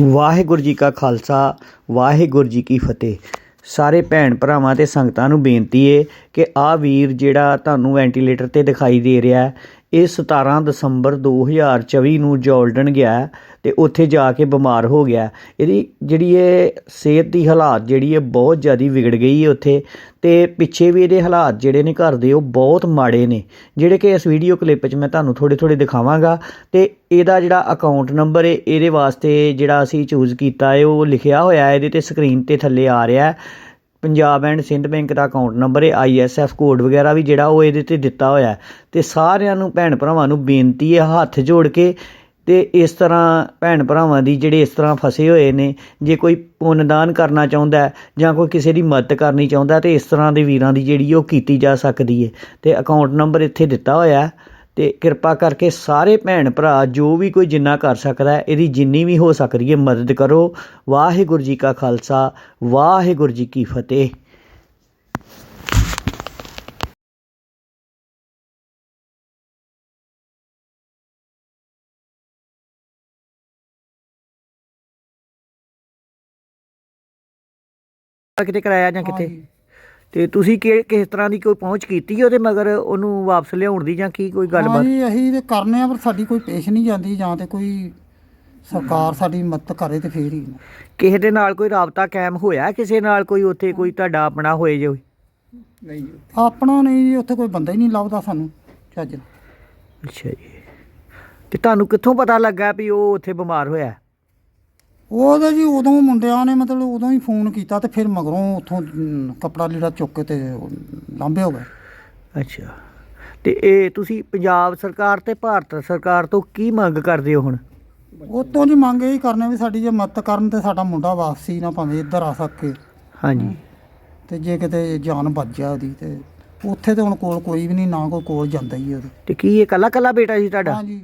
ਵਾਹਿਗੁਰੂ ਜੀ ਕਾ ਖਾਲਸਾ, ਵਾਹਿਗੁਰੂ ਜੀ ਕੀ ਫਤਿਹ। ਸਾਰੇ ਭੈਣ ਭਰਾਵਾਂ ਤੇ ਸੰਗਤਾਂ ਨੂੰ ਬੇਨਤੀ ਏ ਕਿ ਆ ਵੀਰ ਜਿਹੜਾ ਤੁਹਾਨੂੰ ਵੈਂਟੀਲੇਟਰ ਤੇ ਦਿਖਾਈ ਦੇ ਰਿਹਾ ਇਹ 17 ਦਸੰਬਰ 2024 ਨੂੰ ਜਾਰਡਨ ਗਿਆ ਹੈ ਤੇ ਉੱਥੇ ਜਾ ਕੇ ਬਿਮਾਰ ਹੋ ਗਿਆ। ਇਹਦੀ ਜਿਹੜੀ ਇਹ ਸਿਹਤ ਦੀ ਹਾਲਾਤ ਜਿਹੜੀ ਹੈ ਬਹੁਤ ਜ਼ਿਆਦਾ ਵਿਗੜ ਗਈ ਹੈ ਉੱਥੇ ਤੇ ਪਿੱਛੇ ਵੀ ਇਹਦੇ ਹਾਲਾਤ ਜਿਹੜੇ ਨੇ ਘਰ ਦੇ ਉਹ ਬਹੁਤ ਮਾੜੇ ਨੇ, ਜਿਹੜੇ ਕਿ ਇਸ ਵੀਡੀਓ ਕਲਿੱਪ 'ਚ ਮੈਂ ਤੁਹਾਨੂੰ ਥੋੜੇ ਥੋੜੇ ਦਿਖਾਵਾਂਗਾ ਤੇ ਇਹਦਾ ਜਿਹੜਾ ਅਕਾਊਂਟ ਨੰਬਰ ਹੈ, ਇਹਦੇ ਵਾਸਤੇ ਜਿਹੜਾ ਅਸੀਂ ਚੂਜ਼ ਕੀਤਾ ਹੈ, ਉਹ ਲਿਖਿਆ ਹੋਇਆ ਹੈ, ਇਹਦੇ ਤੇ ਸਕਰੀਨ ਤੇ ਥੱਲੇ ਆ ਰਿਹਾ ਹੈ। ਪੰਜਾਬ ਐਂਡ ਸਿੰਧ ਬੈਂਕ ਦਾ ਅਕਾਊਂਟ ਨੰਬਰ ਹੈ ਆਈਐਸਐਫ ਕੋਡ ਵਗੈਰਾ ਵੀ ਜਿਹੜਾ ਉਹ ਇਹਦੇ ਤੇ ਦਿੱਤਾ ਹੋਇਆ ਹੈ। ਤੇ ਸਾਰਿਆਂ ਨੂੰ ਭੈਣ ਭਰਾਵਾਂ ਨੂੰ ਬੇਨਤੀ ਹੈ ਹੱਥ ਜੋੜ ਕੇ ਤੇ ਇਸ ਤਰ੍ਹਾਂ ਭੈਣ ਭਰਾਵਾਂ ਦੀ ਜਿਹੜੇ ਇਸ ਤਰ੍ਹਾਂ ਫਸੇ ਹੋਏ ਨੇ, ਜੇ ਕੋਈ ਪੁੰਨਦਾਨ ਕਰਨਾ ਚਾਹੁੰਦਾ ਜਾਂ ਕੋਈ ਕਿਸੇ ਦੀ ਮਦਦ ਕਰਨੀ ਚਾਹੁੰਦਾ ਤੇ ਇਸ ਤਰ੍ਹਾਂ ਦੇ ਵੀਰਾਂ ਦੀ ਜਿਹੜੀ ਉਹ ਕੀਤੀ ਜਾ ਸਕਦੀ ਹੈ। ਤੇ ਅਕਾਊਂਟ ਨੰਬਰ ਇੱਥੇ ਦਿੱਤਾ ਹੋਇਆ ਤੇ ਕਿਰਪਾ ਕਰਕੇ ਸਾਰੇ ਭੈਣ ਭਰਾ ਜੋ ਵੀ ਕੋਈ ਜਿੰਨਾ ਕਰ ਸਕਦਾ ਹੈ ਇਹਦੀ ਜਿੰਨੀ ਵੀ ਹੋ ਸਕਦੀ ਹੈ ਮਦਦ ਕਰੋ। ਵਾਹਿਗੁਰੂ ਜੀ ਕਾ ਖਾਲਸਾ ਵਾਹਿਗੁਰੂ ਜੀ ਕੀ ਫਤਿਹ। ਕਿਤੇ ਕਰਾਇਆ ਜਾਂ ਕਿਤੇ? ਤੇ ਤੁਸੀਂ ਕਿ ਕਿਸ ਤਰ੍ਹਾਂ ਦੀ ਕੋਈ ਪਹੁੰਚ ਕੀਤੀ ਉਹਦੇ ਮਗਰ ਉਹਨੂੰ ਵਾਪਸ ਲਿਆਉਣ ਦੀ ਜਾਂ ਕੀ ਕੋਈ ਗੱਲਬਾਤ? ਹਾਂਜੀ ਅਸੀਂ ਤੇ ਕਰਨੇ ਆ ਪਰ ਸਾਡੀ ਕੋਈ ਪੇਸ਼ ਨਹੀਂ ਜਾਂਦੀ ਜਾਂ ਤੇ ਕੋਈ ਸਰਕਾਰ ਸਾਡੀ ਮਦਦ ਕਰੇ ਤੇ ਫੇਰ ਹੀ। ਕਿਸੇ ਦੇ ਨਾਲ ਕੋਈ ਰਾਬਤਾ ਕਾਇਮ ਹੋਇਆ? ਕਿਸੇ ਨਾਲ ਕੋਈ ਉੱਥੇ ਕੋਈ ਤੁਹਾਡਾ ਆਪਣਾ ਹੋਏ ਜੋ ਨਹੀਂ। ਆਪਣਾ ਨਹੀਂ ਜੀ ਉੱਥੇ ਕੋਈ ਬੰਦਾ ਹੀ ਨਹੀਂ ਲੱਭਦਾ ਸਾਨੂੰ ਚੱਜ। ਅੱਛਾ ਜੀ। ਤੇ ਤੁਹਾਨੂੰ ਕਿੱਥੋਂ ਪਤਾ ਲੱਗਾ ਵੀ ਉਹ ਉੱਥੇ ਬਿਮਾਰ ਹੋਇਆ? ਉਹ ਤਾਂ ਜੀ ਉਦੋਂ ਮੁੰਡਿਆਂ ਨੇ ਮਤਲਬ ਉਦੋਂ ਹੀ ਫੋਨ ਕੀਤਾ ਤੇ ਫਿਰ ਮਗਰੋਂ ਉੱਥੋਂ ਅਮ, ਕੱਪੜਾ ਲੀੜਾ ਚੁੱਕ ਕੇ ਤੇ ਲਾਂਭੇ ਹੋ ਗਏ। ਅੱਛਾ। ਤੇ ਇਹ ਤੁਸੀਂ ਪੰਜਾਬ ਸਰਕਾਰ ਤੇ ਭਾਰਤ ਸਰਕਾਰ ਤੋਂ ਕੀ ਮੰਗ ਕਰਦੇ ਹੋ ਹੁਣ? ਉਤੋਂ ਜੀ ਮੰਗ ਇਹ ਕਰਨੇ ਵੀ ਸਾਡੀ ਜੇ ਮਦਦ ਕਰਨ ਤੇ ਸਾਡਾ ਮੁੰਡਾ ਵਾਪਸੀ ਨਾ ਭਾਵੇਂ ਇੱਧਰ ਆ ਸਕੇ। ਹਾਂਜੀ। ਤੇ ਜੇ ਕਿਤੇ ਜਾਨ ਬਚ ਜਾ ਉਹਦੀ ਤੇ ਉੱਥੇ ਤੇ ਹੁਣ ਕੋਲ ਕੋਈ ਵੀ ਨਹੀਂ ਨਾ ਕੋਈ ਕੋਲ ਜਾਂਦਾ ਹੀ ਉਹਦੇ। ਤੇ ਕੀ ਇਹ ਕੱਲਾ ਕੱਲਾ ਬੇਟਾ ਸੀ ਤੁਹਾਡਾ? ਹਾਂਜੀ।